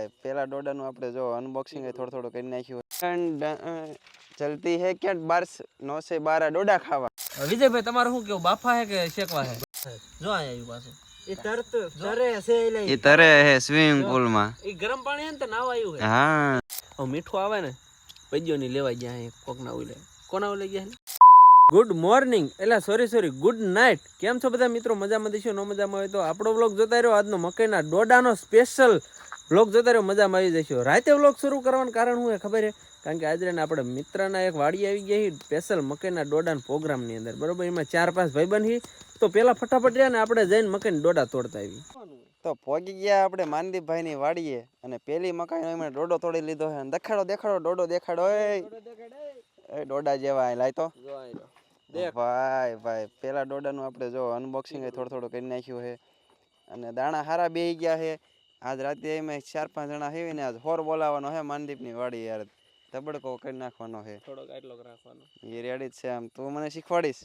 ભાઈ પેલા ડોડાનું આપણે જો અનબોક્સિંગ થોડું થોડું કરી નાખ્યું. ચલતી હે કે બારસ નો સે બારા ડોડા ખાવા. વિજયભાઈ તમારું શું કેવું? બાફા હે કે શેકવા હે? જો અહીંયા આવ્યું પાછું. એ તરત તરે છે એટલે એ તરે હે સ્વિમિંગ પુલમાં એ ગરમ પાણી હે ને તો નાવા આવ્યું હે. હા. હવે મીઠું આવે ને પૈજો ની લેવા ગયા હે કોકના ઉલે કોના ઉલે ગયા ગુડ મોર્નિંગ એટલે સોરી સોરી ગુડ નાઇટ કેમ છો બધા મિત્રો? મજામાં દેશો ન મજામાં હોય તો આપણો વ્લોગ જોતા રહ્યો. આજનો મકઈના ડોડાનો સ્પેશિયલ વ્લોગ જોતા રહ્યો મજામાં આવી જશો. રાતે વ્લોગ શરૂ કરવાનું કારણ શું એ ખબર છે? કારણ કે આજે આપણે મિત્રના એક વાડી આવી ગયા સ્પેશિયલ મકાઈના ડોડાના પ્રોગ્રામની અંદર. બરોબર? એમાં ચાર પાંચ ભાઈબંધ હી તો પેલા ફટાફટ રહ્યા ને આપણે જઈને મકઈના ડોડા તોડતા આવી તો પોગી ગયા આપણે માનદીપભાઈ ની વાડીએ અને પેલી મકાઈ એમણે ડોડો તોડી લીધો છે. દેખાડો દેખાડો ડોડો દેખાડો એ ડોડા જેવા લાય તો ભાઈ ભાઈ પેલા ડોડાનું આપણે જો અનબોક્સિંગ થોડું થોડું કરી નાખ્યું છે. અને દાણા હારા બેહી ગયા છે. આજ રાતે એમાં ચાર પાંચ જણા હેવી ને આજ હોર બોલાવવાનો છે માનદીપની વાડી યાર. ધબડકો કરી નાખવાનો છે થોડોક આટલો રાખવાનો. એ રેડી છે આમ. તું મને શીખવાડીશ.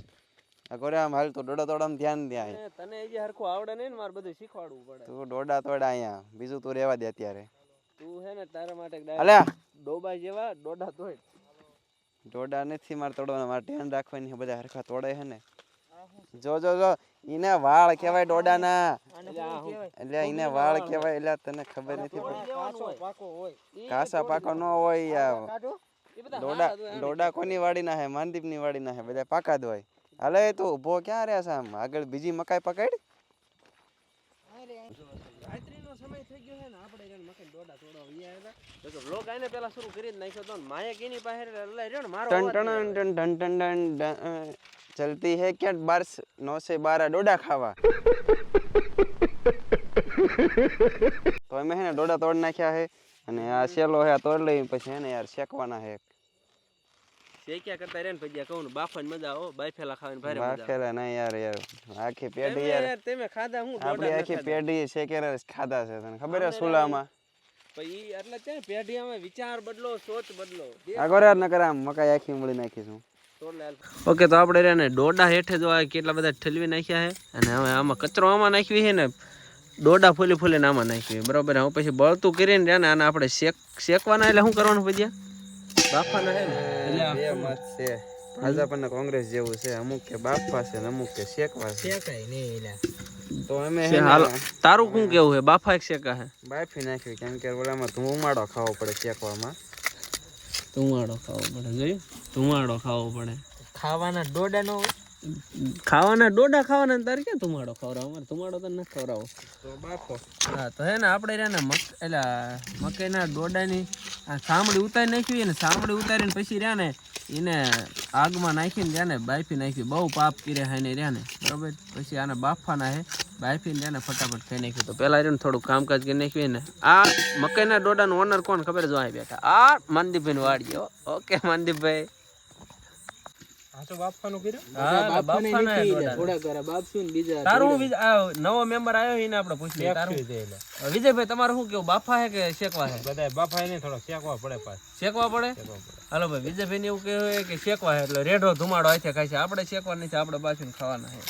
આ ઘરે આમ હાલ તો દોડા તોડામાં ધ્યાન દે અહીં તને એ હરખું આવડે નહીં ને મારે બધું શીખવાડવું પડે. તું ડોડા તોડા અહીંયા. બીજું તું રહેવા દે અત્યારે. તું હે ને તારા માટે અલ્યા ડોબા જેવા ડોડા તોડ. ડોડા નથી મારે તોડવાના. મારે ધ્યાન રાખવાની બધા હરખા તોડે છે ને. જો જો જો ઈને વાળ કહેવાય ડોડાના એટલે ઈને વાળ કહેવાય એટલે તને ખબર નથી પડતી કાસા પાકો ન હોય ડોડા ડોડા કોની વાડીના હે માનદીપની વાડીના હે બધા પાકા જ હોય હાલે તું ઊભો ક્યાં રહ્યા છે આમ આગળ બીજી મકાઈ પકડ સમય થઈ ગયો છે ને આપણે એને મકાઈ ડોડા તોડવા વયા હતા તો વ્લોગ આને પહેલા શરૂ કરી જ નાખ્યો તો ને માયા કેની પાસે એટલે રહ્યો ને મારો ટન ટન ટન ટન ટન ચલતી હે ક્યાં બાર નો સે બારા ડોડા ખાવા તો અમે હે ને ડોડા તોડ નાખ્યા હે અને આ સેલો હે આ તોડ લઈ પછી હે ને યાર શેકવાના હે શેક્યા કરતા રેન ને પછી કહું ને બાફાની મજા આવો બાફેલા ખાવાની ભારે મજા. બાફેલા ના યાર યાર આખી પેઢી યાર યાર તમે ખાધા હું આપણી ડોડા આખી પેઢી શેકેલા જ ખાધા છે તને ખબર હે સુલામાં પછી એટલે ત્યાં પેઢી અમે વિચાર બદલો સોચ બદલો આગળ યાર નકર આમ મકાઈ આખી મળી નાખીશું ઓકે તો આપણે રહ્યા ને ડોડા હેઠે જો આ કેટલા બધા ઠલવી નાખ્યા છે. અને હવે આમાં કચરો આમાં નાખવી છે ને ડોડા ફૂલી ફૂલીને આમાં નાખવી બરાબર હવે પછી બળતું કરીને રહ્યા ને આને આપણે શેક શેકવાના એટલે શું કરવાનું પછી બાફાના છે ને? એટલે છે. કોંગ્રેસ જેવું છે. અમુક કે બાફા છે ને અમુક કે શેકવા છે. શેકાય નહીં એટલે તો અમે હાલો. તારું શું કેવું છે? બાફા એક શેકા છે? બાફી નાખ્યું. કેમ કે ઓલામાં ધુમાડો ખાવો પડે શેકવામાં. ધુમાડો ખાવો પડે જોયું? ધુમાડો ખાવો પડે. ખાવાના ડોડા નો ખાવાના ડોડા ખાવાના ને તારે ક્યાં ધુમાડો ખવડાવો અમારે ધુમાડો તને નથી ખવડાવો. તો બાપો હા તો હે ને આપણે રહ્યા ને મક એટલે મકાઈના ડોડાની આ સાંભળી ઉતારી નાખી અને સાંભળી ઉતારીને પછી રહ્યા ને એને આગમાં નાખીને રહ્યા ને બાફી નાખી. બહુ પાપ કર્યા હાઈને રહ્યા ને. બરાબર? પછી આને બાફવાના હે. બાફીને રહ્યા ને ફટાફટ થઈ નાખ્યું. તો પહેલાં રહ્યું થોડું કામકાજ કરી નાખ્યું ને આ મકાઈના ડોડાનું ઓનર કોણ ખબર જો અહીં બેઠા. આ માનદીપભાઈ વાડી હો. ઓકે માનદીપભાઈ નવો મેમ્બર આવ્યો એને આપણે પૂછી અ, વિજયભાઈ તમારું શું કેવું? બાફા હે કે શેકવા હે? બધા થોડો શેકવા પડે પાછ. શેકવા પડે? હાલો ભાઈ વિજયભાઈ ને એવું કહેવું કે શેકવા હે એટલે રેઢો ધુમાડો હાથે ખાય છે. આપણે શેકવા નથી આપણે બાફીને ખાવાના હે.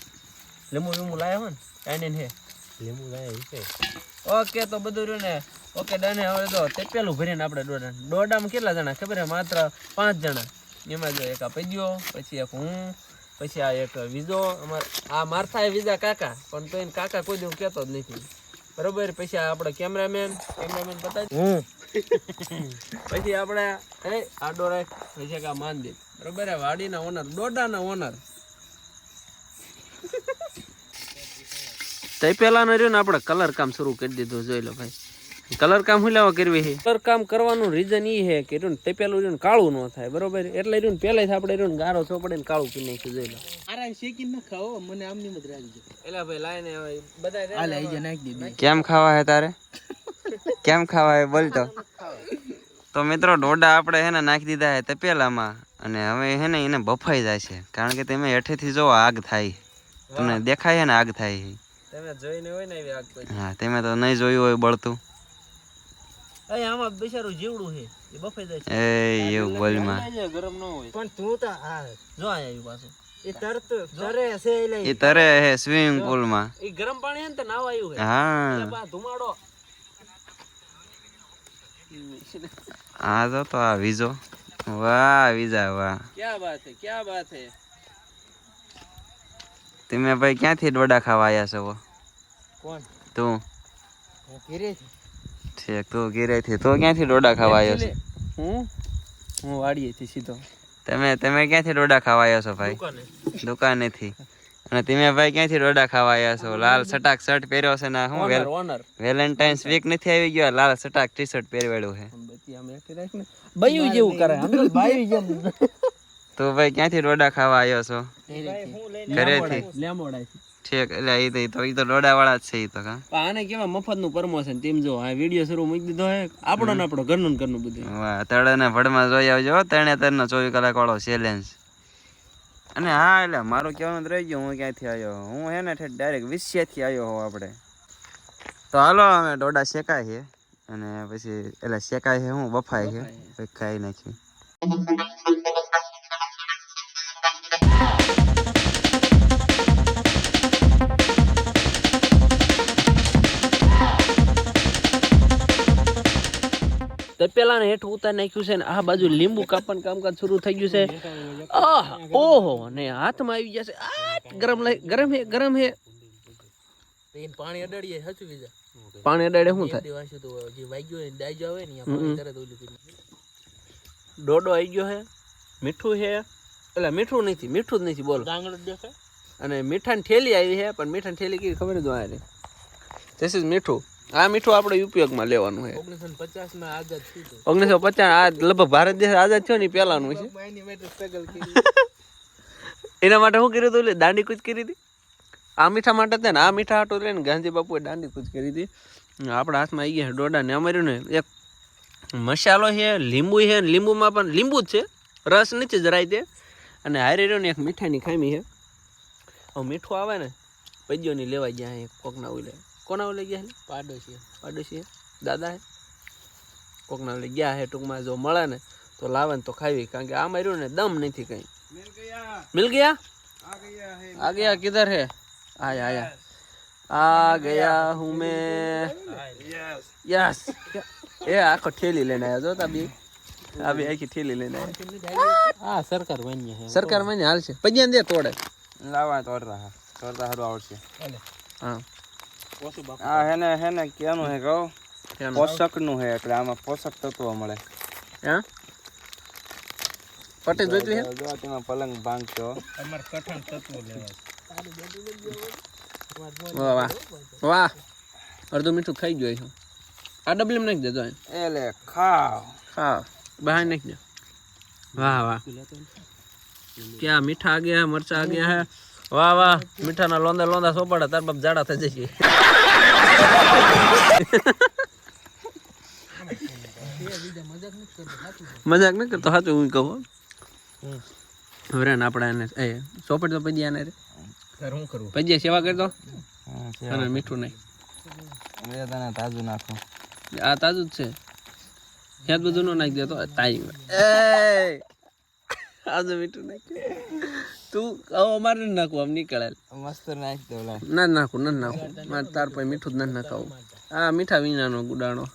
લીંબુ લીંબુ લાવ્યા હોય ને નહીં હે. લીંબુ લાવ્યા છે. ઓકે તો બધું રહ્યું ને ઓકે ડન હવે તો તે પેલું ભરીને આપણે દોડા દોડામાં કેટલા જણા? ખબર હે માત્ર પાંચ જણા. એમાં જો એક આ પૈયો પછી એક હું પછી આ એક વિજો. અમાર આ મારથા એ વિજા કાકા પણ તો એને કાકા કોઈ દી હું કહેતો જ નથી. બરોબર? પછી આ આપણે કેમેરામેન કેમેરામેન બતાવી હું? પછી આપણે એ આ રાખ પછી આ માનદીપ બરોબર? આ વાડીના ઓનર દોડાના ઓનર તે પેલા રહ્યો ને આપણે કલર કામ શરૂ કરી દીધું જોઈ લો ભાઈ. કલર કામ હું લેવા કરવી છે? કલર કામ કરવાનું રીઝન એ છે કે રહ્યું ને તે પેલું રહ્યું ને કાળું ન થાય બરોબર? એટલે રહ્યું ને આપણે રહ્યું ગારો છો પડે ને કાળું પી નાખ્યું જોઈ લો. આરા શેકી ન ખાઓ મને આમની મત રાખજો. એટલે ભાઈ લાઈને હવે બધા હાલે આઈ નાખી દે કેમ ખાવા હે તારે? કેમ ખાવા હે બોલ તો. તો મિત્રો ડોડા આપણે હે ને નાખી દીધા હે તપેલામાં અને હવે હે ને એને બફાઈ જાય છે. કારણ કે તમે હેઠેથી જો આગ થાય. તમને દેખાય હે ને આગ થાય. તમે જોઈને હોય ને એવી આગ પછી હા તમે તો નહીં જોયું હોય બળતું. અહીં આમાં બિચારું જીવડું છે. એ બફાઈ જાય છે. એ એવું બોલમાં. ગરમ ન હોય. પણ તું તો હા જો અહીંયા આવ્યું પાછું. એ તરત તરે છે એ તરે હે સ્વિમિંગ પુલમાં. એ ગરમ પાણી ને તો નાવા આવ્યું હા. ધુમાડો. આ જો તો આ વીજો. વાહ વીજા વાહ. ક્યાં બાત હે ક્યાં બાત હે તમે ભાઈ ક્યાંથી ડોડા ખાવા આવ્યા છો? કોણ? તું. છે ઠીક તું ઘેરેથી. તું ક્યાંથી ડોડા ખાવા આવ્યો છે? હું? હું વાડીએથી સીધો. તમે તમે ક્યાંથી ડોડા ખાવા આવ્યા છો ભાઈ? દુકાનેથી. અને તમે ભાઈ ક્યાંથી ડોડા ખાવા આવ્યા છો? લાલ સટાક શર્ટ પહેર્યો છે ને ઓનર વેલેન્ટાઇન્સ વીક નથી આવી ગયો? લાલ સટાક ટી શર્ટ પહેરવેલું છે બયું જેવું કરે જેમ તું ભાઈ ક્યાંથી ડોડા ખાવા આવ્યો છો? ઘરેથી? ઠીક એટલે એ તો તો ઈ તો ડોડા વાળા જ છે એ તો કા? આને કેવા મફતનું પ્રમોશન તેમ જો આ વીડિયો શરૂ મૂકી દીધો હે આપણો ને આપણો ઘરનું ને ઘરનું બધું. વાહ તળે ને ભડમાં જોઈ આવજો તણે ત્રણ ચોવીસ કલાક વાળો ચેલેન્જ અને હા એટલે મારું કહેવાનું રહી ગયું હું ક્યાંથી આવ્યો? હું હે ને ડાયરેક્ટ વિશ્યથી આવ્યો હોઉં આપણે. તો હાલો અમે ડોડા શેકાય છે. અને પછી એટલે શેકાય છે હું બફાય છે. ખાઈ નાખી તો પેલા ને હેઠ ઉતાર નાખ્યું છે ને આ બાજુ લીંબુ કાપવાનું કામકાજ શરૂ થઈ ગયું છે. ઓહો ને હાથમાં આવી જશે આ ગરમ ગરમ હે ગરમ હે. પાણી અડાડીએ હચું બીજા પાણી અડાડે શું થાય? જે વાગ્યું હોય ડાયજો આવે ને તરત ઓલું ડોડો આવી ગયો હે. મીઠું હે. એટલે મીઠું નથી મીઠું જ નથી બોલો. અને મીઠાની થેલી આવી છે પણ મીઠાની થેલી કેવી ખબર જ હોય ધીસ ઇઝ મીઠું. આ મીઠું આપણે ઉપયોગમાં લેવાનું છે. ઓગણીસો પચાસમાં આઝાદ થયું ઓગણીસો પચાસ આ લગભગ ભારત દેશ આઝાદ થયો ને પેલાનું છે. એની માટે શું કર્યું હતું એટલે દાંડી કૂચ કરી હતી? આ મીઠા માટે હતા ને આ મીઠા હાટો લઈને ગાંધી બાપુએ દાંડી કૂચ કરી હતી. આપણા હાથમાં આવી ગયા ડોડા ને અમાર્યું ને એક મસાલો છે લીંબુ છે ને લીંબુમાં પણ લીંબુ જ છે. રસ નથી જરાય તે. અને હારી રહ્યો ને એક મીઠાની ખામી છે. હવે મીઠું આવે ને પૈજોની લેવા ગયા છે કોકના ઓલે કોના લઈ ગયા છે? પાડોશી પાડોશી દાદા હે? કોકના લઈ ગયા હે ટૂંકમાં જો મળે ને તો લાવે ને તો ખાવી. કારણ કે આ માર્યું ને દમ નથી કઈ. મિલ ગયા? આ ગયા કિધર હે? આયા આયા. આ ગયા હું મે? યસ એ આખો ઠેલી લઈને આવ્યા જોતા બી. આ બી આખી ઠેલી લઈને હા સરકાર માન્ય હે. સરકાર માન્ય હાલ છે. પજ્યા દે તોડે. લાવા તોડ રહા તોડતા હારું આવડશે. હા. આ હેને હેને કેનું હે કહો પોષકનું હે એટલે આમાં પોષક તત્વો મળે. હે? પટેલ જોઈતી હે. જો તેમાં પલંગ ભાંગ તમાર કઠણ તત્વો લેવા વાહ વાહ. વાહ. અડધું મીઠું ખાઈ ગયો છું આ ડબલી માં નાખી દેજો એલે ખાવ. ખાવ. બહાર નાખી દે. વાહ વાહ. ક્યાં મીઠા આ ગયા મરચા આ ગયા હે? વાહ વાહ. મીઠાના લોંદા લોંદા સોપાડા તાર બાપ જાડા થઈ જશે. મજાક ન કરતો સાચું હું કહું હવે ને આપણે એને એ સોપડ તો પજ્યા ને રે. સર હું કરું? પૈયા સેવા કરતો અને મીઠું નહીં. મેં તને તાજું નાખું. આ તાજું જ છે. યાદ બધું નો નાખી દેતો તાઈ એ! આજે મીઠું નાખ્યું. તું અમારે નથી આમ નીકળે. મસ્ત નાખી દો ના નાખું ના નાખું. મારે તાર પછી મીઠું જ ના નાખાવું. આ મીઠા વિનાનો ગુડાણો.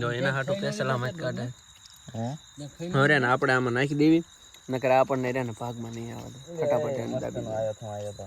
જો એના હાટું કાઢે. હવે ને આપણે આમાં નાખી દેવી. નકર આપણને રે ને ભાગમાં નહીં આવે ફટાફટ દાબી તો.